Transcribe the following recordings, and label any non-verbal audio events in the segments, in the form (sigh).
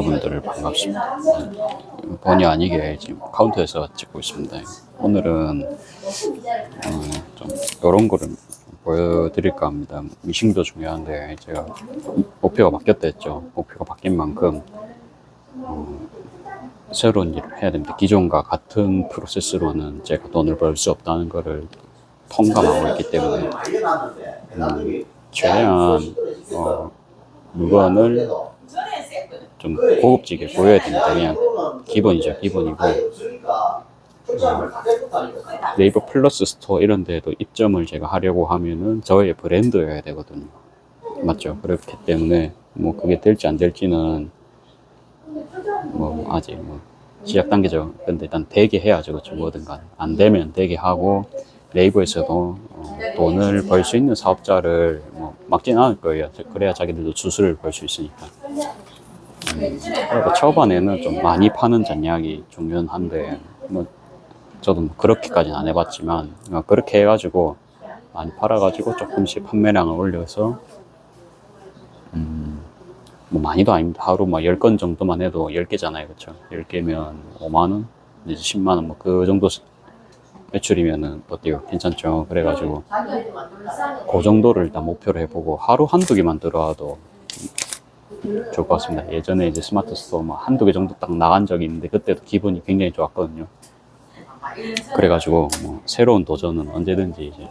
여러분들 반갑습니다. 본의 아니게 지금 카운터에서 찍고 있습니다. 오늘은 어, 좀 이런 거를 보여드릴까 합니다. 미싱도 중요한데 제가 목표가 바뀌었다 했죠. 목표가 바뀐 만큼 어, 새로운 일을 해야 됩니다. 기존과 같은 프로세스로는 제가 돈을 벌 수 없다는 것을 통감하고 있기 때문에 음, 최대한 어, 물건을 좀 고급지게 보여야 됩니다. 그냥 기본이죠, 기본이고. 네이버 플러스 스토어 이런 데에도 입점을 제가 하려고 하면은 저의 브랜드여야 되거든요. 맞죠? 그렇기 때문에 뭐 그게 될지 안 될지는 뭐 아직 뭐 시작 단계죠. 근데 일단 되게 해야죠. 그렇죠. 뭐든 간. 안 되면 되게 하고 네이버에서도 어, 돈을 벌 수 있는 사업자를 뭐 막진 않을 거예요. 그래야 자기들도 수수료를 벌 수 있으니까. 그리고 초반에는 좀 많이 파는 전략이 중요한데 뭐 저도 뭐 그렇게까지는 안 해봤지만 어, 그렇게 해가지고 많이 팔아가지고 조금씩 판매량을 올려서 음, 뭐 많이도 아닙니다. 하루 막 10건 정도만 해도 10개잖아요. 그쵸? 10개면 5만원? 이제 10만원 뭐 그 정도 매출이면은 어때요? 괜찮죠? 그래가지고 그 정도를 일단 목표로 해보고 하루 한두 개만 들어와도 좋을 것 같습니다. 예전에 이제 스마트 스토어 뭐 한두 개 정도 딱 나간 적이 있는데 그때도 기분이 굉장히 좋았거든요. 그래가지고 뭐 새로운 도전은 언제든지 이제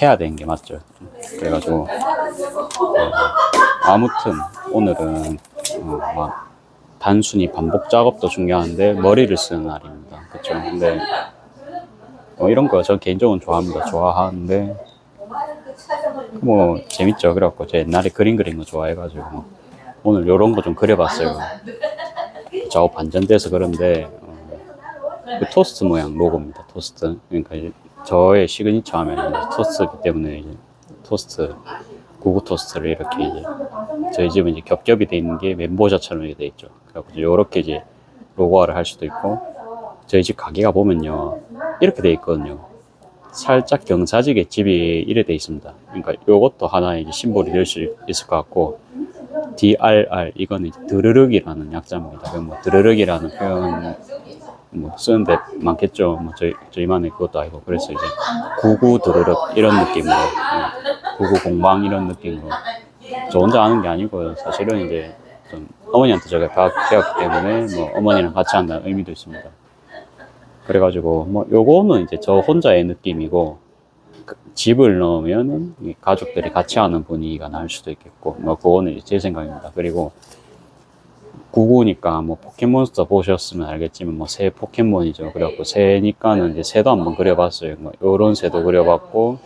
해야 되는 게 맞죠. 그래가지고 어, 아무튼 오늘은 어, 막 단순히 반복 작업도 중요한데 머리를 쓰는 날입니다. 그렇죠. 근데 어, 이런 거 저 개인적으로 좋아합니다. 좋아하는데 뭐 재밌죠. 그래갖고 제 옛날에 그림 그리는 거 좋아해가지고 뭐 오늘 요런 거 좀 그려봤어요. 작업 반전돼서 그런데 어, 그 토스트 모양 로고입니다. 토스트. 그러니까 저의 시그니처 하면 토스트이기 때문에 이제 토스트 구구 토스트를 이렇게 이제 저희 집은 이제 겹겹이 돼 있는 게 멘보샤처럼 이렇게 돼 있죠. 그래갖고 요렇게 이제 로고화를 할 수도 있고 저희 집 가게가 보면요 이렇게 돼 있거든요. 살짝 경사지게 집이 이래 돼 있습니다. 그러니까 요것도 하나의 심볼이 될 수 있을 것 같고 DRR 이거는 드르륵이라는 약자입니다. 그뭐 드르륵이라는 표현 뭐 쓰는 데 많겠죠. 뭐 저희 저희만의 그것도 아니고 그래서 이제 구구 드르륵 이런 느낌으로 예, 구구 공방 이런 느낌으로 저 혼자 아는 게 아니고요. 사실은 이제 좀 어머니한테 제가 배웠- 배웠기 때문에 뭐 어머니랑 같이 한다는 의미도 있습니다. 그래가지고 뭐 요거는 이제 저 혼자의 느낌이고 그 집을 넣으면은 이 가족들이 같이 하는 분위기가 날 수도 있겠고 뭐 그거는 제 생각입니다. 그리고 구구니까 뭐 포켓몬스터 보셨으면 알겠지만 뭐 새 포켓몬이죠. 그래갖고 새니까는 이제 새도 한번 그려봤어요. 뭐 요런 새도 그려봤고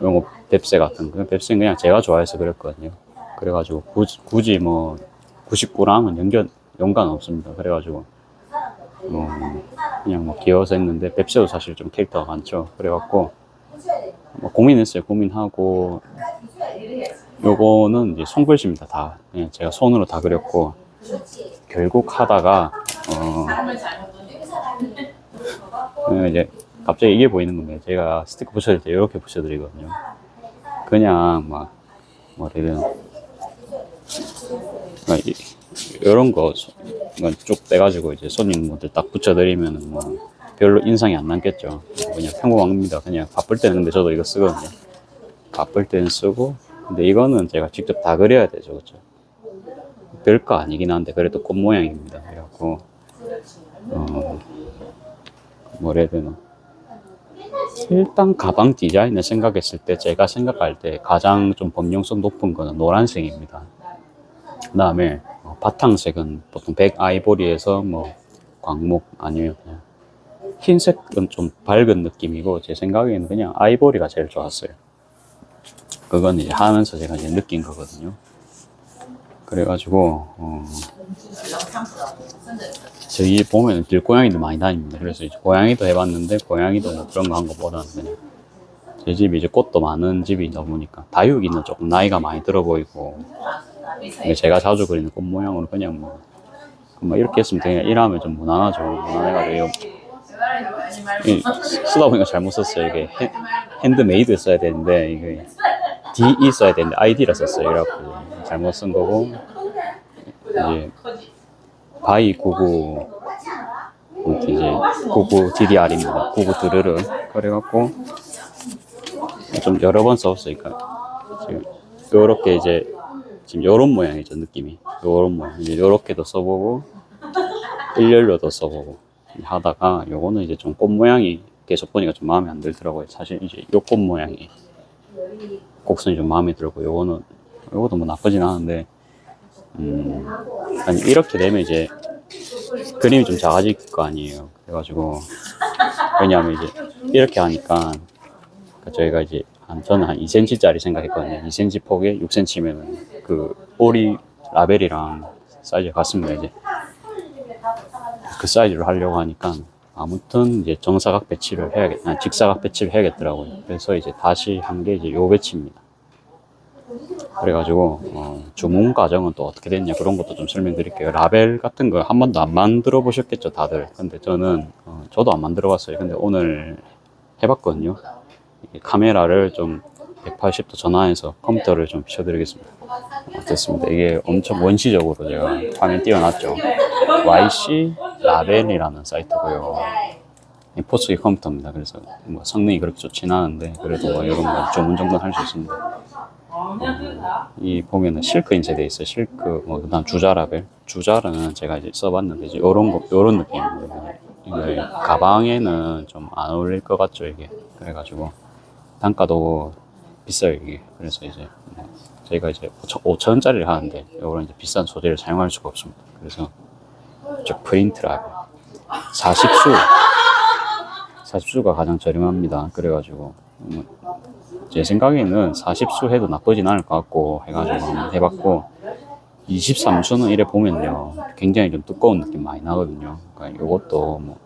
요런 거 뱁새 같은 거 뱁새는 그냥 제가 좋아해서 그렸거든요. 그래가지고 굳이, 굳이 뭐 99랑은 연결 연관 없습니다. 그래가지고 뭐 그냥 뭐 귀여워서 했는데 뱁새도 사실 좀 캐릭터가 많죠. 그래갖고 뭐 고민했어요. 고민하고 요거는 이제 손글씨입니다. 다 그냥 제가 손으로 다 그렸고 결국 하다가 어 그냥 이제 갑자기 이게 보이는 겁니다. 제가 스티커 붙여줄 때 이렇게 붙여드리거든요. 그냥 막 뭐래든 이런 거 쭉 떼가지고 이제 손님분들 딱 붙여드리면 뭐 별로 인상이 안 남겠죠. 그냥 평범합니다. 그냥 바쁠 때는 근데 저도 이거 쓰거든요. 바쁠 때는 쓰고 근데 이거는 제가 직접 다 그려야 되죠, 그렇죠? 별거 아니긴 한데 그래도 꽃 모양입니다. 그래갖고 어 뭐라 해야 되나? 일단 가방 디자인을 생각했을 때 제가 생각할 때 가장 좀 범용성 높은 거는 노란색입니다. 그 다음에 바탕색은 보통 백 아이보리에서 뭐 광목 아니면 그냥 흰색은 좀 밝은 느낌이고 제 생각에는 그냥 아이보리가 제일 좋았어요. 그건 이제 하면서 제가 이제 느낀 거거든요. 그래가지고 어, 저희 보면 길고양이도 많이 다닙니다. 그래서 이제 고양이도 해봤는데 고양이도 뭐 그런 거한 것보다는 그냥 제 집이 이제 꽃도 많은 집이다 보니까 다육이는 조금 나이가 많이 들어 보이고 근데 제가 자주 그리는 꽃 모양으로 그냥 뭐, 뭐 이렇게 했으면 그냥 일하면 좀 무난하죠. 무난해가지고 이, 쓰다 보니까 잘못 썼어요. 이게 핸, 핸드메이드 써야 되는데 이게 DE 써야 되는데 ID라 썼어요. 이래갖고 잘못 쓴 거고 이제 바이 99 아무튼 이제 99 DDR입니다. 99 드르르 그래갖고 좀 여러 번 써봤으니까 지금 요렇게 이제 지금 요런 모양이죠 느낌이. 요런 모양. 이제 요렇게도 써보고 일렬로도 써보고 하다가 요거는 이제 좀 꽃 모양이 계속 보니까 좀 마음에 안 들더라고요. 사실 이제 요 꽃 모양이 곡선이 좀 마음에 들고 요거는 요것도 뭐 나쁘진 않은데 음 아니 이렇게 되면 이제 그림이 좀 작아질 거 아니에요. 그래가지고 왜냐하면 이제 이렇게 하니까 그러니까 저희가 이제 한 저는 한 2cm짜리 생각했거든요. 2cm 폭에 6cm면은 그 오리 라벨이랑 사이즈가 같습니다. 이제 그 사이즈로 하려고 하니까 아무튼 이제 정사각 배치를 해야겠, 아, 직사각 배치를 해야겠더라고요. 그래서 이제 다시 한 게 이제 요 배치입니다. 그래가지고 어, 주문 과정은 또 어떻게 됐냐 그런 것도 좀 설명드릴게요. 라벨 같은 거 한 번도 안 만들어 보셨겠죠, 다들. 근데 저는 어, 저도 안 만들어 봤어요. 근데 오늘 해봤거든요. 이 카메라를 좀 180도 전환해서 컴퓨터를 좀 비춰드리겠습니다. 어, 됐습니다. 이게 엄청 원시적으로 제가 화면 띄워놨죠. YC 라벨이라는 사이트고요. 이 포스기 컴퓨터입니다. 그래서 뭐 성능이 그렇게 좋진 않은데 그래도 뭐 이런 거 조문 정도는 할수 있습니다. 이 보면은 실크 인쇄돼 있어요. 실크 뭐 그다음 주자 라벨. 주자는 제가 이제 써봤는데 이제 요런 거 요런 느낌입니다. 가방에는 좀 안 어울릴 것 같죠 이게. 그래가지고 단가도 비싸요 이게. 그래서 이제 뭐 저희가 이제 5천 원짜리를 하는데 요런 이제 비싼 소재를 사용할 수가 없습니다. 그래서 저 프린트 라벨 40수 40수가 가장 저렴합니다. 그래가지고 뭐제 생각에는 40수 해도 나쁘진 않을 것 같고 해가지고 한번 해봤고 23수는 이래 보면요 굉장히 좀 두꺼운 느낌 많이 나거든요. 그러니까 이것도 뭐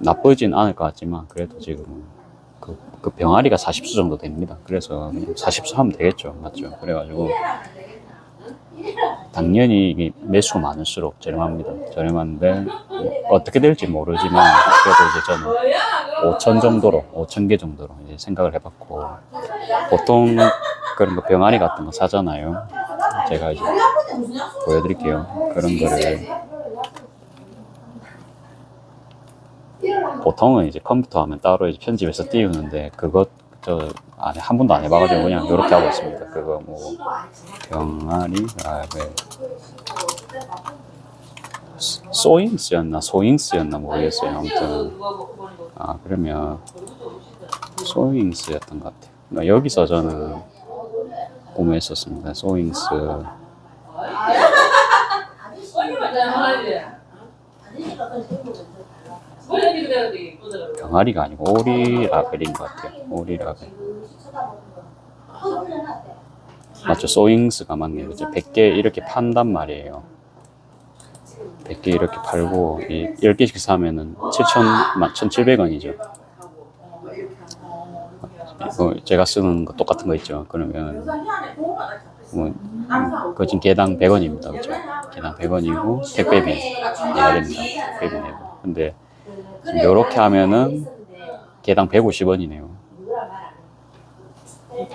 나쁘진 않을 것 같지만 그래도 지금 그, 그 병아리가 40수 정도 됩니다. 그래서 그냥 40수 하면 되겠죠, 맞죠? 그래가지고 당연히 매수가 많을수록 저렴합니다. 저렴한데 뭐 어떻게 될지 모르지만 그래도 이제 저는 5천 정도로 5천 개 정도로 이제 생각을 해봤고 보통 그런 거 병아리 같은 거 사잖아요. 제가 이제 보여드릴게요. 그런 거를 보통은 이제 컴퓨터 하면 따로 이제 편집해서 띄우는데 그것 저 안에 한 번도 안 해봐가지고 그냥 이렇게 하고 있습니다. 그거 뭐 병아리 라벨 소잉스였나 소잉스였나 모르겠어요. 아무튼 아 그러면 소잉스였던 것 같아요. 그러니까 여기서 저는 구매했었습니다. 소잉스 (laughs) (laughs) 병아리가 아니고 오리 라벨인 것 같아요. 오리 라벨. 맞죠? 소잉스가 맞네요. 그죠? 100개 이렇게 판단 말이에요. 100개 이렇게 팔고, 이 10개씩 사면은 7천, 1,700원이죠. 이거 제가 쓰는 거 똑같은 거 있죠. 그러면, 뭐, 그거 지금 개당 100원입니다. 그죠? 개당 100원이고, 택배비 내야 됩니다. 택배비 내고. 근데, 요렇게 하면은 개당 150원이네요.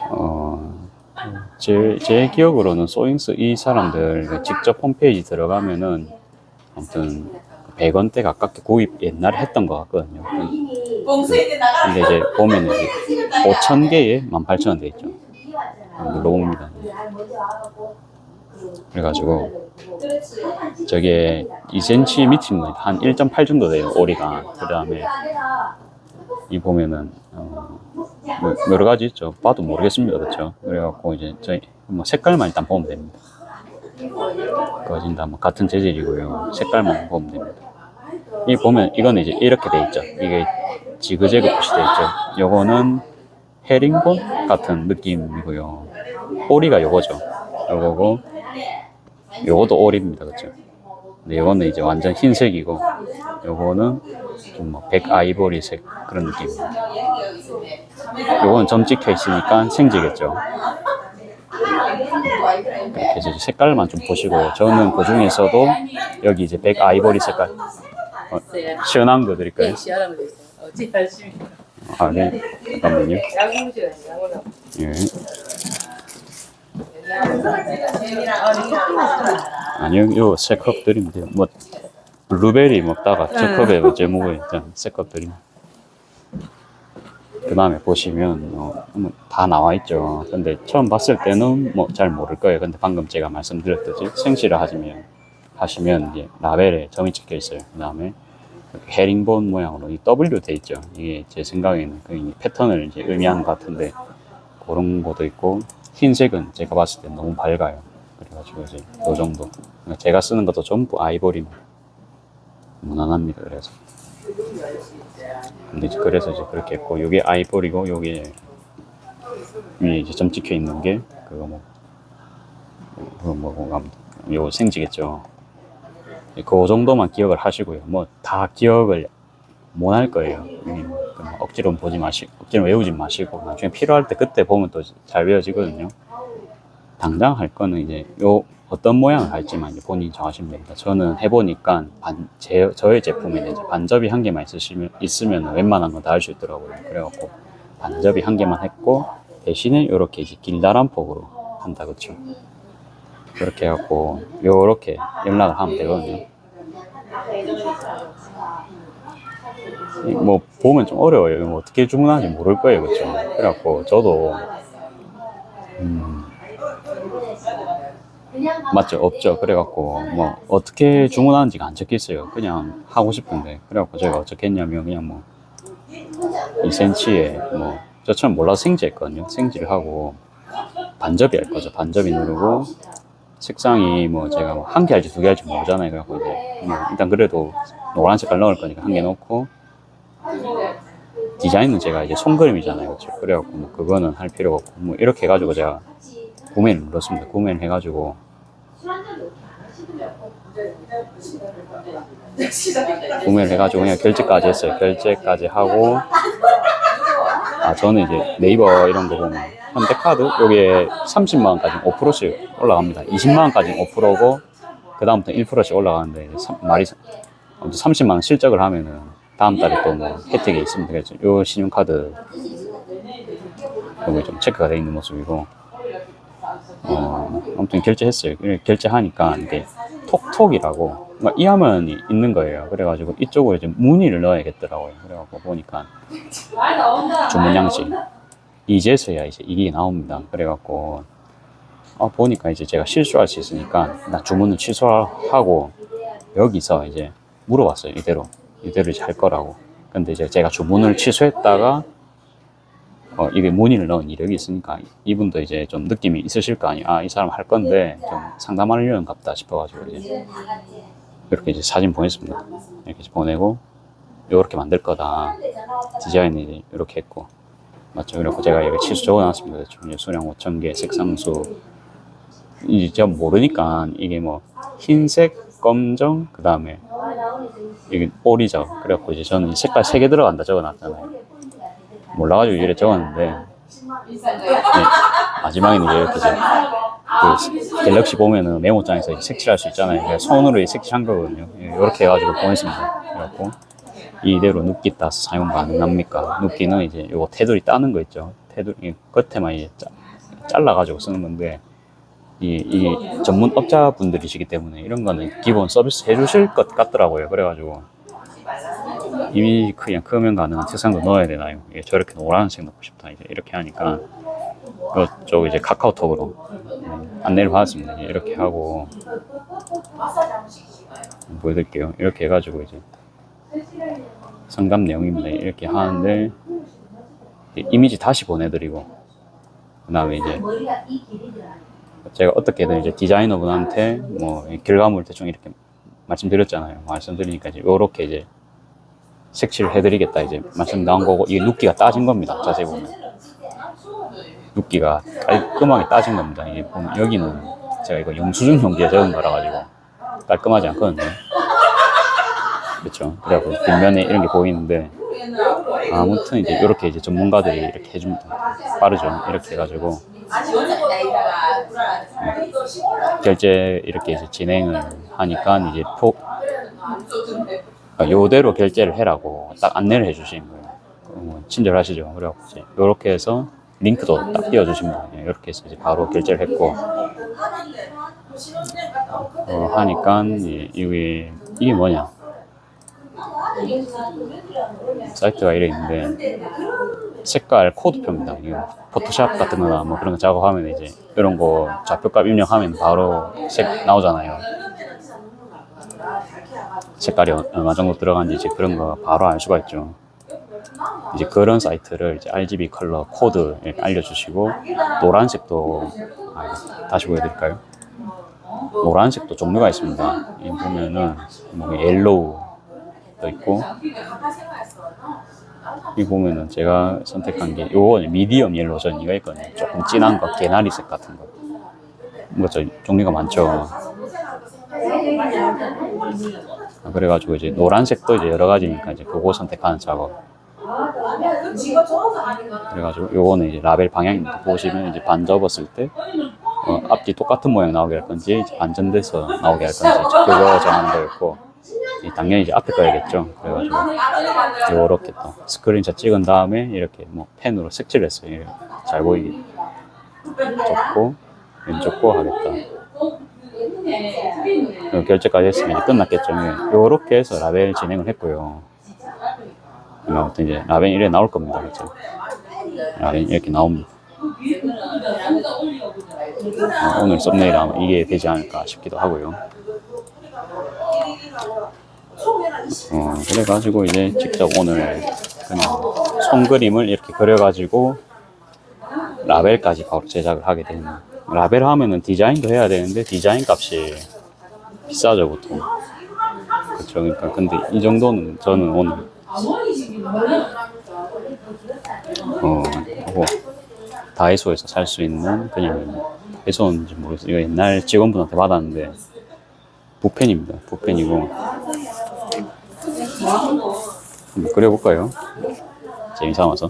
어, 제, 제 기억으로는 소잉스 이 사람들 직접 홈페이지 들어가면은 아무튼 100원대 가깝게 구입 옛날에 했던 것 같거든요. 근데 이제 보면은 5천 개에 18,000원 돼 있죠. 눌러봅니다. 그래가지고 저게 2cm 밑입니다. 한 1.8 정도 돼요, 오리가. 그 다음에 이 보면은 어, 뭐 여러 가지 있죠. 봐도 모르겠습니다, 그렇죠? 그래갖고 이제 저희 뭐 색깔만 일단 보면 됩니다. 그거진 다뭐 같은 재질이고요. 색깔만 보면 됩니다. 이 보면 이거는 이제 이렇게 돼 있죠. 이게 지그재그 표시 돼 있죠. 요거는 헤링본 같은 느낌이고요. 오리가 요거죠. 요거고 요것도 오리입니다. 그렇죠? 근데 요거는 이제 완전 흰색이고 요거는 좀뭐 백아이보리색 그런 느낌입니다. 요거는 점 찍혀 있으니까 생지겠죠. 이렇게 이제 색깔만 좀 보시고 저는 그 중에서도 여기 이제 백아이보리 색깔 어, 시원한 거 드릴까요? 시원하면 됐어요. 어찌 열심히. 아, 네. 잠깐만요. 예. 아니요, 요 세 컵 드리면 돼요. 뭐 블루베리 먹다가 두 컵에 뭐 제목에 일단 세컵 드리면. 그 다음에 보시면 어, 뭐다 나와 있죠. 근데 처음 봤을 때는 뭐 잘 모를 거예요. 근데 방금 제가 말씀드렸듯이 생시를 하시면 하시면 이제 라벨에 점이 찍혀 있어요. 그 다음에 헤링본 모양으로 이 W 돼 있죠. 이게 제 생각에는 그 패턴을 이제 의미하는 것 같은데 그런 것도 있고 흰색은 제가 봤을 때 너무 밝아요. 그래가지고 이제 요 정도. 그러니까 제가 쓰는 것도 전부 아이보리만 무난합니다. 그래서. 근데 이제 그래서 이제 그렇게 했고 요게 아이보리고 요게 위에 이제 점 찍혀 있는 게 그거 뭐 그거 뭐요 생지겠죠. 그 정도만 기억을 하시고요. 뭐 다 기억을 못할 거예요. 음, 그냥 억지로 보지 마시고 억지로 외우지 마시고 나중에 필요할 때 그때 보면 또 잘 외워지거든요. 당장 할 거는 이제 요 어떤 모양을 할지만 이제 본인이 정하시면 됩니다. 저는 해보니까 반, 제, 저의 제품에 이제 반접이 한 개만 있으시면, 있으면 웬만한 건 다 할 수 있더라고요. 그래갖고 반접이 한 개만 했고 대신에 이렇게 이제 길다란 폭으로 한다 그쵸? 그렇게 해갖고 요렇게 연락을 하면 되거든요. 이뭐 보면 좀 어려워요. 이거 어떻게 주문하는지 모를 거예요, 그렇죠? 그래갖고 저도 음, 맞죠? 없죠. 그래갖고 뭐 어떻게 주문하는지가 안 적혀 있어요. 그냥 하고 싶은데 그래갖고 제가 어떻게 했냐면 그냥 뭐 2cm에 뭐 저처럼 몰라서 생지했거든요. 생지를 하고 반접이 할 거죠. 반접이 누르고 색상이 뭐 제가 뭐한개 할지 두 개 할지 모르잖아요. 그래갖고 이제 뭐 일단 그래도 노란 색깔 넣을 거니까 한 개 넣고 디자인은 제가 이제 손그림이잖아요. 그렇죠? 그래갖고 뭐 그거는 할 필요가 없고 뭐 이렇게 해가지고 제가 구매를 눌렀습니다. 구매를 해가지고 구매를 해가지고 그냥 결제까지 했어요. 결제까지 하고 아 저는 이제 네이버 이런 거 보면 현대카드 요게 30만 원까지 5%씩 올라갑니다. 20만 원까지 5%고 그 다음부터 1%씩 올라가는데 삼- 말이 30만 원 실적을 하면은 다음 달에 또 뭐 혜택이 있으면 되겠죠. 요 신용카드 여기 좀 체크가 되어 있는 모습이고 어, 아무튼 결제했어요. 결제하니까 이게 톡톡이라고 이 화면이 있는 거예요. 그래가지고 이쪽으로 이제 문의를 넣어야겠더라고요. 그래갖고 보니까 주문 양식 이제서야 이제 이게 나옵니다. 그래갖고 아, 보니까 이제 제가 실수할 수 있으니까 나 주문을 취소하고 여기서 이제 물어봤어요. 이대로 이대로 할 거라고. 근데 이제 제가 주문을 취소했다가 어, 이게 문의를 넣은 이력이 있으니까 이분도 이제 좀 느낌이 있으실 거 아니에요. 아, 이 사람 할 건데 좀 상담하려는 갑다 싶어가지고 이제 이렇게 이제 사진 보냈습니다. 이렇게 보내고 이렇게 만들 거다. 디자인을 이제 이렇게 했고 맞죠? 그래고 제가 여기 치수 적어놨습니다. 좀 수량 5천 개, 색상수 이제 모르니까 이게 뭐 흰색, 검정, 그 다음에 이게 볼이죠. 그래갖고 이제 저는 색깔 3개 들어간다 적어놨잖아요. 몰라가지고 이래 적었는데 네, 마지막에는 이제 이렇게 이제 그 갤럭시 보면은 메모장에서 색칠할 수 있잖아요. 손으로 색칠한 거거든요. 이렇게 해가지고 보냈습니다. 그래갖고 이대로 눕기 따서 사용 가능합니까? 눕기는 이제 요거 테두리 따는 거 있죠. 테두리 끝에만 이제 짜- 잘라가지고 쓰는 건데 이, 이 전문 업자분들이시기 때문에 이런 거는 기본 서비스 해주실 것 같더라고요. 그래가지고 이미 그냥 크면 가능한 색상도 넣어야 되나요? 예, 저렇게 노란색 넣고 싶다. 이제 이렇게 하니까 이쪽 이제 카카오톡으로 음, 안내를 받았습니다. 이렇게 하고 보여드릴게요. 이렇게 해가지고 이제 상담 내용입니다. 이렇게 하는데 이미지 다시 보내드리고 그 다음에 이제 제가 어떻게든 이제 디자이너분한테 뭐이 결과물 대충 이렇게 말씀드렸잖아요. 말씀드리니까 이제 요렇게 이제 색칠을 해드리겠다 이제 말씀 나온 거고 이게 눕기가 따진 겁니다. 자세히 보면 눕기가 깔끔하게 따진 겁니다. 이게 보면 여기는 제가 이거 영수증 용지에 적은 거라 가지고 깔끔하지 않거든요. 그렇죠. 그래갖고 뒷면에 이런 게 보이는데 아무튼 이제 이렇게 이제 전문가들이 이렇게 해줍니다. 빠르죠. 이렇게 해가지고 결제 이렇게 이제 진행을 하니까 이제 포 아, 요대로 결제를 해라고 딱 안내를 해주신 거예요. 어, 친절하시죠. 그래갖고 이제 요렇게 해서 링크도 딱 띄워주십니다. 예, 이렇게 해서 이제 바로 결제를 했고 어, 하니까 이- 이게 이게 뭐냐 사이트가 이래 있는데 색깔 코드표입니다. 포토샵 같은 거나 뭐 그런 거 작업하면 이제 이런 거 좌표값 입력하면 바로 색 나오잖아요. 색깔이 얼마 정도 들어간지 이제 그런 거 바로 알 수가 있죠. 이제 그런 사이트를 이제 RGB 컬러 코드 알려주시고 노란색도 아, 다시 보여드릴까요? 노란색도 종류가 있습니다. 이 보면은 뭐 옐로우도 있고 이 보면은 제가 선택한 게 요거 미디엄 옐로우 전 이거 있거든요. 조금 진한 거 개나리색 같은 거. 뭐저 종류가 많죠. 아, 그래가지고 이제 노란색도 이제 여러 가지니까 이제 그거 선택하는 작업. 그래가지고 요거는 이제 라벨 방향입니다. 보시면 이제 반 접었을 때 어, 앞뒤 똑같은 모양 나오게 할 건지 반전돼서 나오게 할 건지 그거 정하는 거였고 이 당연히 이제 앞에 거야겠죠. 그래가지고 요렇게 또 스크린샷 찍은 다음에 이렇게 뭐 펜으로 색칠을 했어요. 이렇게 잘 보이게 접고 왼쪽 거 하겠다. 어, 결제까지 했으면 끝났겠죠. 예. 요렇게 해서 라벨 진행을 했고요. 아무튼 이제 라벨 이래 나올 겁니다. 그렇죠? 라벨 이렇게 나옵니다. 어, 오늘 썸네일 아마 이게 되지 않을까 싶기도 하고요. 어, 그래가지고 이제 직접 오늘 그냥 손그림을 이렇게 그려가지고 라벨까지 바로 제작을 하게 되는. 라벨 하면은 디자인도 해야 되는데 디자인 값이 비싸죠 보통. 그렇죠. 그러니까 근데 이 정도는 저는 오늘 어 다이소에서 살 수 있는 그냥 다이소인지 모르겠어요. 이거 옛날 직원분한테 받았는데 붓펜입니다. 붓펜이고 한번 그려볼까요? 재미 삼아서.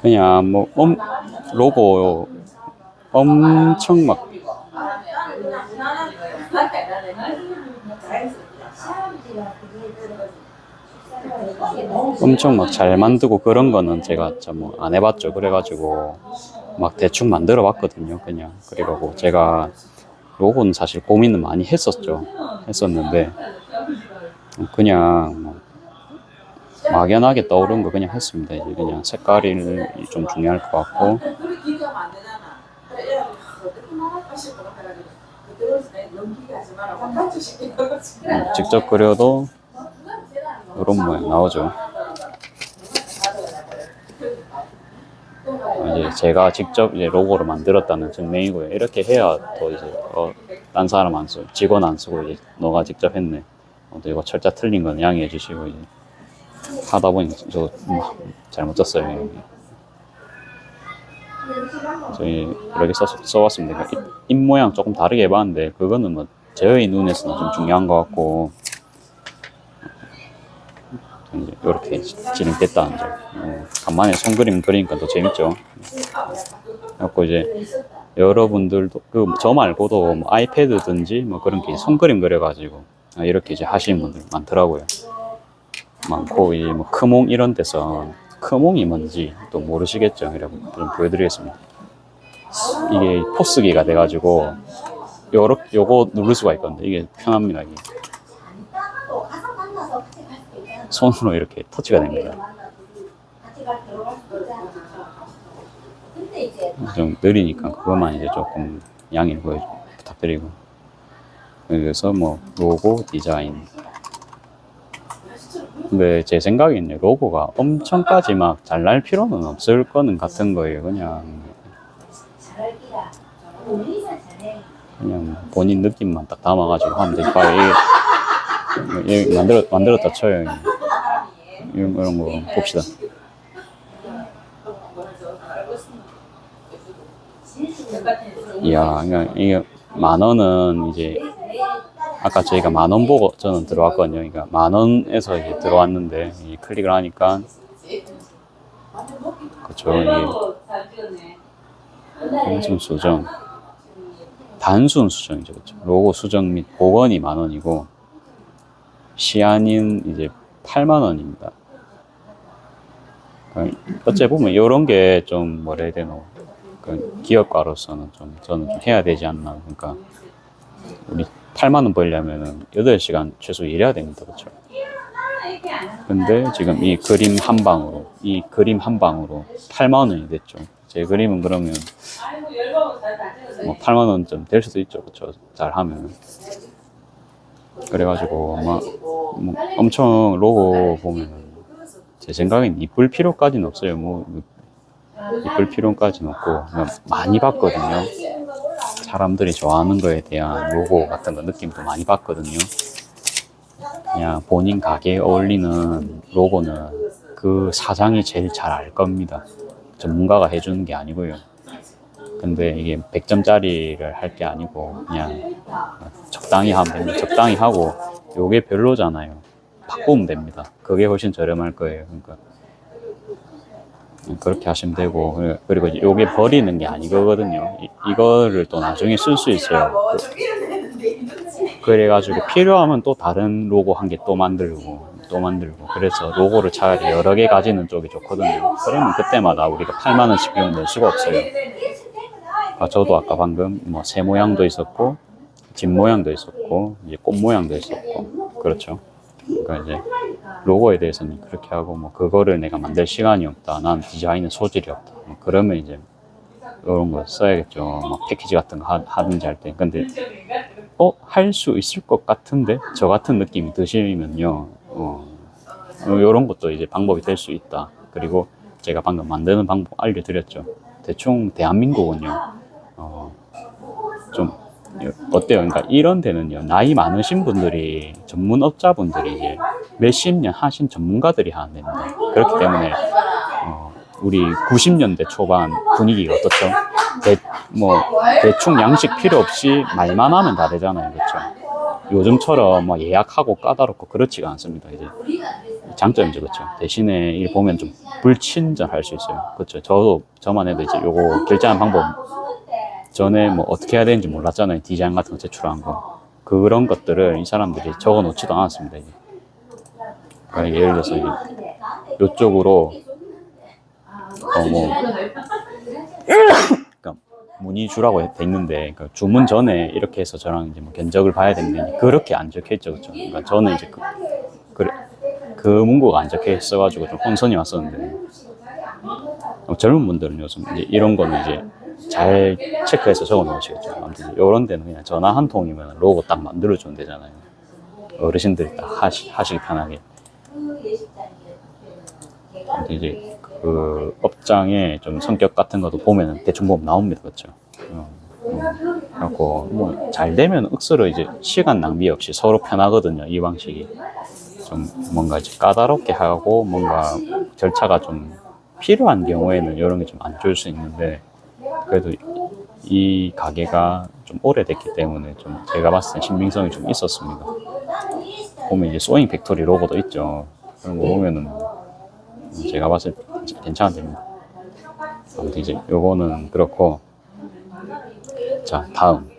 그냥 뭐 엄, 로고 엄청 막 엄청 막 잘 만들고 그런 거는 제가 좀안 해봤죠. 그래가지고 막 대충 만들어 봤거든요. 그냥 그래가지고 제가 로고는 사실 고민을 많이 했었죠. 했었는데 그냥 뭐 막연하게 떠오른 거 그냥 했습니다. 이제 그냥 색깔이 좀 중요할 것 같고 음, 직접 그려도 이런 모양 나오죠. 어, 이제 제가 직접 이제 로고를 만들었다는 증명이고요. 이렇게 해야 또 이제 어, 딴 사람 안 쓰고 직원 안 쓰고 이제 너가 직접 했네. 어, 또 이거 철자 틀린 건 양해해 주시고 이제 하다 보니 저 음, 잘못 썼어요. 저희 이렇게 써, 써봤습니다. 그러니까 입, 입 모양 조금 다르게 해봤는데 그거는 뭐 저의 눈에서는 좀 중요한 것 같고 이렇게 진행됐다는 점. 어, 간만에 손그림 그리니까 더 재밌죠. 그래갖고 이제 여러분들도 그 저 말고도 뭐 아이패드든지 뭐 그런 게 손그림 그려가지고 아, 이렇게 이제 하시는 분들 많더라고요. 많고 이제 뭐 크몽 이런 데서 크몽이 뭔지 또 모르시겠죠. 여러분 좀 보여드리겠습니다. 이게 포스기가 돼가지고 요렇 요거 누를 수가 있거든요. 이게 편합니다. 이게. 손으로 이렇게 터치가 됩니다. 좀 느리니까 그것만 이제 조금 보여 부탁드리고. 그래서 뭐 로고 디자인. 근데 제 생각에는 로고가 엄청까지 막 잘 날 필요는 없을 거는 같은 거예요 그냥. 그냥 본인 느낌만 딱 담아가지고 하면 봐요 이게 이게 만들어, 만들었다 쳐요 이런, 거 봅시다. 이야, 그러니까 이게 만 원은 이제 아까 저희가 만 원 보고 저는 들어왔거든요. 그러니까 만 원에서 이제 들어왔는데 이 클릭을 하니까 그 그쵸 이게 단순 수정. 단순 수정이죠 그쵸. 로고 수정 및 복원이 만 원이고 시안인 이제 8만 원입니다 어째 보면 이런 게 좀 뭐라 해야 되노 그 기업가로서는 좀 저는 좀 해야 되지 않나 그러니까 우리 8만 원 벌려면은 8시간 최소 일해야 됩니다 그쵸 근데 지금 이 그림 한 방으로 이 그림 한 방으로 8만 원이 됐죠. 제 그림은 그러면 뭐 8만 원쯤 될 수도 있죠. 그렇죠. 잘 하면. 그래가지고 막뭐 엄청 로고 보면은 제 생각엔 이쁠 필요까지는 없어요. 뭐 이쁠 필요까지는 없고 그냥 많이 봤거든요. 사람들이 좋아하는 거에 대한 로고 같은 거 느낌도 많이 봤거든요. 그냥 본인 가게에 어울리는 로고는 그 사장이 제일 잘 알 겁니다. 전문가가 해주는 게 아니고요. 근데 이게 100점짜리를 할 게 아니고 그냥 적당히 하면. 적당히 하고 요게 별로잖아요. 바꾸면 됩니다. 그게 훨씬 저렴할 거예요. 그러니까 그렇게 하시면 되고 그리고 요게 버리는 게 아니거든요. 이, 이거를 또 나중에 쓸 수 있어요. 그래가지고 필요하면 또 다른 로고 한 개 또 만들고 또 만들고 그래서 로고를 차라리 여러 개 가지는 쪽이 좋거든요. 그러면 그때마다 우리가 8만 원씩 비용 낼 수가 없어요. 아, 저도 아까 방금 뭐 새 모양도 있었고 집 모양도 있었고 이제 꽃 모양도 있었고 그렇죠. 그러니까 이제 로고에 대해서는 그렇게 하고 뭐 그거를 내가 만들 시간이 없다. 난 디자인은 소질이 없다. 뭐 그러면 이제 이런 거 써야겠죠. 막 패키지 같은 거 하, 하든지 할 때. 근데 어? 할 수 있을 것 같은데? 저 같은 느낌이 드시면요. 어, 이런 것도 이제 방법이 될 수 있다. 그리고 제가 방금 만드는 방법 알려드렸죠. 대충 대한민국은요. 어, 좀 어때요? 그러니까 이런 데는요. 나이 많으신 분들이 전문업자분들이 몇십 년 하신 전문가들이 하는 데입니다. 그렇기 때문에 어, 우리 90년대 초반 분위기가 어떻죠? 대, 뭐 대충 양식 필요 없이 말만 하면 다 되잖아요, 그렇죠? 요즘처럼 뭐 예약하고 까다롭고 그렇지가 않습니다. 이제 장점이죠, 그렇죠? 대신에 이 보면 좀 불친절할 수 있어요, 그렇죠? 저도 저만 해도 이제 요거 결제하는 방법 전에 뭐 어떻게 해야 되는지 몰랐잖아요, 디자인 같은 거 제출한 거 그런 것들을 이 사람들이 적어 놓지도 않았습니다. 이제. 그러니까 예를 들어서 이제 요쪽으로 어, 뭐, 그러니까 문의 주라고 돼 있는데, 그러니까 주문 전에 이렇게 해서 저랑 이제 뭐 견적을 봐야 되는데, 그렇게 안 적혀 있죠, 그죠? 그러니까 저는 이제 그, 그, 그 문구가 안 적혀 있어가지고 좀 혼선이 왔었는데, 어, 젊은 분들은 요즘 이제 이런 거는 이제 잘 체크해서 적어 놓으시겠죠. 아무튼 이런 데는 그냥 전화 한 통이면 로고 딱 만들어 주면 되잖아요. 어르신들이 딱 하시, 하시기 편하게. 이제 그 업장의 좀 성격 같은 것도 보면 대충 보면 나옵니다, 그렇죠? 어, 어, 그래갖고 뭐 잘 되면 억수로 이제 시간 낭비 없이 서로 편하거든요, 이 방식이. 좀 뭔가 이제 까다롭게 하고 뭔가 절차가 좀 필요한 경우에는 이런 게 좀 안 좋을 수 있는데 그래도 이 가게가 좀 오래됐기 때문에 좀 제가 봤을 때 신빙성이 좀 있었습니다. 보면 이제 소잉 팩토리 로고도 있죠. 그런 거 보면은 제가 봤을 때 괜찮아 됩니다. 아무튼 이제 요거는 그렇고 자 다음